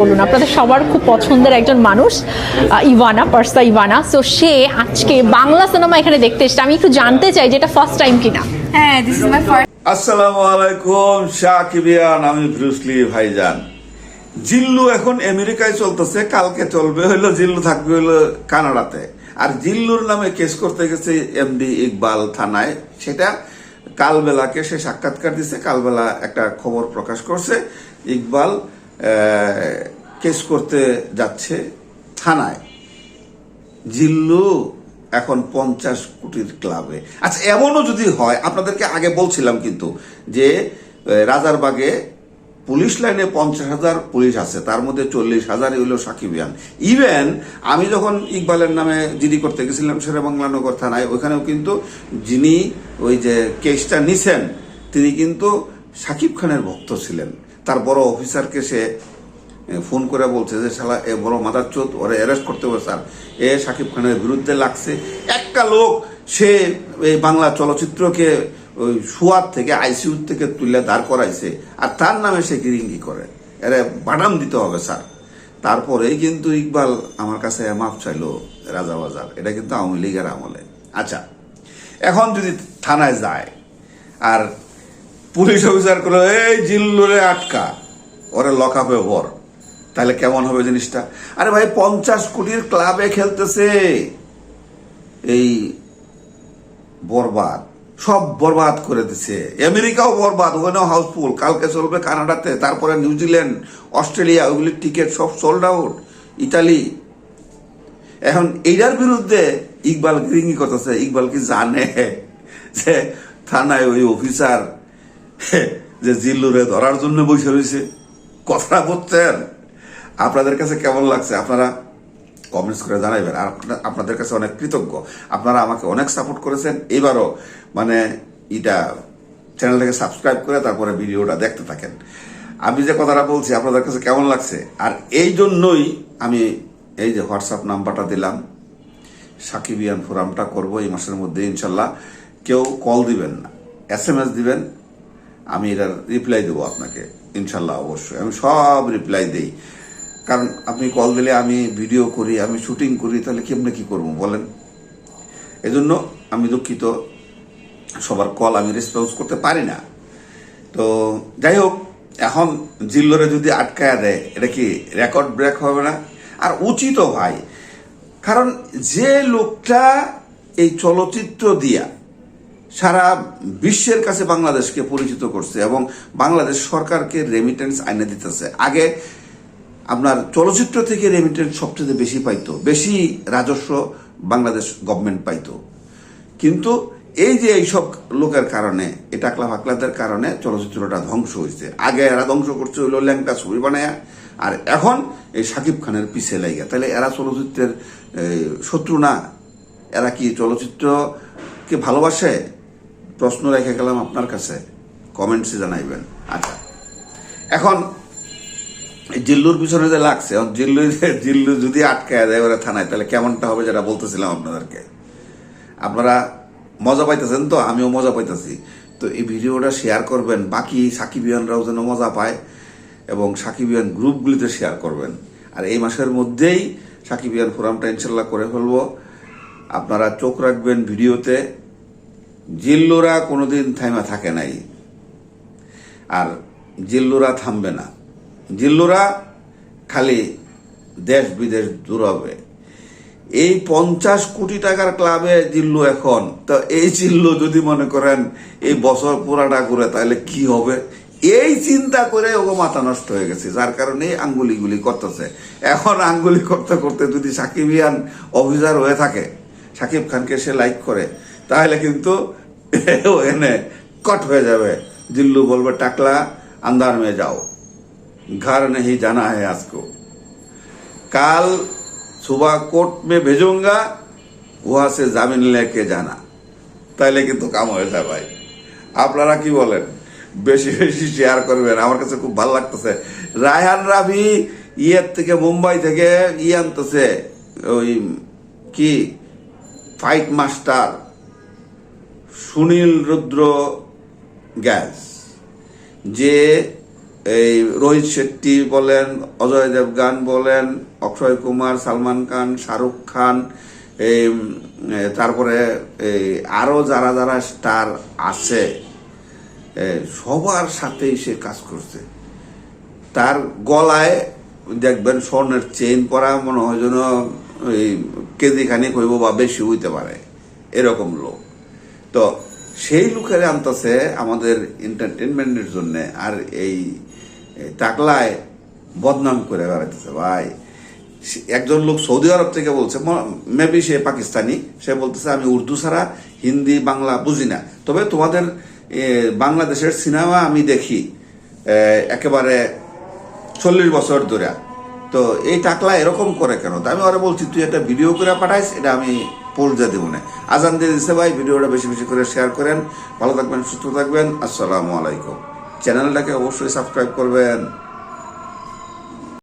বলুন আপনাদের সবার খুব পছন্দের একজন মানুষ ইভানা পার্সা ইভানা। সো সে আজকে বাংলা সিনেমা এখানে দেখতে এসেছে। আমি একটু জানতে চাই যে এটা ফার্স্ট টাইম কিনা। হ্যাঁ দিস ইজ মাই ফার্স্ট আসসালামু আলাইকুম শাকিবিয়ান আমি ব্রুসলি ভাইজান। জিল্লু এখন আমেরিকায় চলতেছে কালকে চলবে হইল জিল্লু থাকবে হইল কানাডাতে। আর জিল্লুর নামে কেস করতে গেছে এমডি ইকবাল থানায়। সেটা কালবেলাকে সে সাক্ষাৎকার দিছে কালবেলা একটা খবর প্রকাশ করছে। ইকবাল কেস করতে যাচ্ছে থানায়। জিল্লু এখন পঞ্চাশ কোটির ক্লাবে আচ্ছা এমনও যদি হয়, আপনাদেরকে আগে বলছিলাম কিন্তু যে রাজারবাগে পুলিশ লাইনে পঞ্চাশ হাজার পুলিশ আছে, তার মধ্যে চল্লিশ হাজারই হইল সাকিবিয়ান ইভেন আমি যখন ইকবালের নামে জিডি করতে গেছিলাম শেরে বাংলানগর থানায় ওইখানেও কিন্তু যিনি ওই যে কেসটা নিছেন, তিনি কিন্তু সাকিব খানের ভক্ত ছিলেন। তার বড় অফিসারকে সে ফোন করে বলছে যে, শালা, এ বড় মাদার চোদ ওরে অ্যারেস্ট করতে হবে, স্যার। এ সাকিব খানের বিরুদ্ধে লাগছে। একটা লোক, সে এই বাংলা চলচ্চিত্রকে ওই সুয়াদ থেকে, আইসিইউ থেকে তুলে দাঁড় করাইছে, আর তার নামে সে গিরিঙ্গি করে। এরে, বাদাম দিতে হবে, স্যার। তারপরেই কিন্তু ইকবাল আমার কাছে মাফ চাইলো, রাজা বাজার। এটা কিন্তু আওয়ামী লীগের আমলে। আচ্ছা এখন যদি থানায় যায়, আর পুলিশ অফিসার করল এই জিল্লুরে আটকা, ওরে লকআপে ভর তাহলে কেমন হবে জিনিসটা? আরে ভাই, পঞ্চাশ কোটির ক্লাবে খেলতেছে। এই বরবাদ, সব বরবাদ করে দিছে। আমেরিকাও বরবাদ ওখানেও হাউসফুল, কালকে চলবে কানাডাতে, তারপরে নিউজিল্যান্ড অস্ট্রেলিয়া ওগুলির টিকিট সব সোল্ড আউট ইতালি। এখন এইটার বিরুদ্ধে ইকবাল গিরিঙ্গি করতেছে। ইকবাল কি জানে যে থানায় ওই অফিসার যে জিল্লুরে ধরার জন্য বসে রয়েছে। কথা বলছেন আপনাদের কাছে কেমন লাগছে? আপনারা কমেন্টস করে জানাইবেন। আর আপনাদের কাছে অনেক কৃতজ্ঞ। আপনারা আমাকে অনেক সাপোর্ট করেছেন। এবারও মানে এটা চ্যানেলটাকে সাবস্ক্রাইব করে তারপরে ভিডিওটা দেখতে থাকেন। আমি যে কথাটা বলছি, আপনাদের কাছে কেমন লাগছে? আর এই জন্যই আমি এই যে হোয়াটসঅ্যাপ নাম্বারটা দিলাম। সাকিবিয়ান ফোরামটা করব এই মাসের মধ্যে, ইনশাল্লাহ। কেউ কল দিবেন না। এস এম এস দিবেন। আমি এটার রিপ্লাই দেবো আপনাকে, ইনশাল্লাহ অবশ্যই। আমি সব রিপ্লাই দেই। কারণ আপনি কল দিলে আমি ভিডিও করি, আমি শুটিং করি, তাহলে কেমনে কি করব বলেন? এজন্য আমি দুঃখিত, সবার কল আমি রেসপন্স করতে পারি না। তো যাই হোক, এখন জিল্লোরে যদি আটকায়া দেয়, এটা কি রেকর্ড ব্রেক হবে না? আর উচিত ভাই, কারণ যে লোকটা এই চলচ্চিত্র দিয়া সারা বিশ্বের কাছে বাংলাদেশকে পরিচিত করছে এবং বাংলাদেশ সরকারকে রেমিটেন্স আইনে দিতেছে। আগে আপনার চলচ্চিত্র থেকে রেমিটেন্স সবচেয়ে বেশি পাইতো, বেশি রাজস্ব বাংলাদেশ গভর্নমেন্ট পাইতো। কিন্তু এই যে এইসব লোকের কারণে, এই টাকলা ফাকলাদের কারণে চলচ্চিত্রটা ধ্বংস হয়েছে। আগে এরা ধ্বংস করছে হইল ল্যাংটা ছবি বানায়া, আর এখন এই সাকিব খানের পিছে লাগে তাহলে এরা চলচ্চিত্রের শত্রু না? এরা কি চলচ্চিত্রকে ভালোবাসে? প্রশ্ন রেখে গেলাম আপনার কাছে। কমেন্টসে জানাইবেন। আচ্ছা। এখন জিল্লুর পিছনে যে লাগছে জিল্লু জিল্লু যদি আটকায় দেয় ওরা থানায়, তাহলে কেমনটা হবে যেটা বলতেছিলাম আপনাদেরকে? আপনারা মজা পাইতেছেন তো? আমিও মজা পাইতেছি। তো এই ভিডিওটা শেয়ার করবেন, বাকি সাকিবিয়ানরাও যেন মজা পায় এবং সাকিবিয়ান গ্রুপগুলিতে শেয়ার করবেন। আর এই মাসের মধ্যেই সাকিবিয়ান ফোরামটা ইনশাল্লাহ করে ফেলব। আপনারা চোখ রাখবেন ভিডিওতে। জিল্লুরা কোনোদিন থাইমা থাকে নাই। আর জিল্লুরা থামবে না। জিল্লুরা খালি দেশ বিদেশ দূর হবে এই পঞ্চাশ কোটি টাকার ক্লাবে জিল্লু এখন। তো এই জিল্লু যদি মনে করেন, এই বছর পুরাটা করে তাহলে কি হবে? এই চিন্তা করে ওগো মাথা নষ্ট হয়ে গেছে, যার কারণে আঙ্গুলিগুলি করতেছে। এখন আঙ্গুলি করতে করতে যদি সাকিবিয়ান অফিসার হয়ে থাকে, সাকিব খানকে সে লাইক করে, তাহলে কিন্তু ও এনে কট হয়ে যাবে জিল্লু বলবে টাকলা আন্দার মে যাও घर नहीं जाना है आज को काल सुबह कोर्ट में भेजूंगा वहां से জামিন लेके जाना তাইলে কিন্তু কাম হয়ে যায় ভাই আপনারা কি বলেন বেশি বেশি শেয়ার করবেন আমার কাছে খুব ভালো লাগতেছে রায়হান রাভি ইয়ের থেকে মুম্বাই থেকে ই আনতেছে ওই কি ফাইট মাস্টার সুনীল রুদ্র গ্যাস, যে এই রোহিত শেট্টি বলেন, অজয় দেবগান বলেন, অক্ষয় কুমার, সালমান খান, শাহরুখ খান, এই তারপরে এই আরও যারা যারা স্টার আছে সবার সাথেই সে কাজ করছে। তার গলায় দেখবেন স্বর্ণের চেইন পরা মনে হয় যেন ওই কেজি খানিক হইব বা বেশি হইতে পারে, এরকম লোক। তো সেই লোকের আনতেছে আমাদের এন্টারটেনমেন্টের জন্য আর এই টাকলায় বদনাম করে বেড়াইতেছে, ভাই। একজন লোক সৌদি আরব থেকে বলছে মেবি সে পাকিস্তানি। সে বলতেছে, আমি উর্দু ছাড়া হিন্দি, বাংলা বুঝি না। তবে তোমাদের বাংলাদেশের সিনেমা আমি দেখি একেবারে চল্লিশ বছর ধরে। তো এই টাকলা এরকম করে কেন? তো আমি ওরা বলছি, তুই একটা ভিডিও করে পাঠাইস, এটা আমি পৌঁছে দেবো না। আজান দিয়ে দিচ্ছে ভাই, ভিডিওটা বেশি বেশি করে শেয়ার করেন। ভালো থাকবেন, সুস্থ থাকবেন। আসসালামু আলাইকুম। চ্যানেলটাকে অবশ্যই সাবস্ক্রাইব করবেন।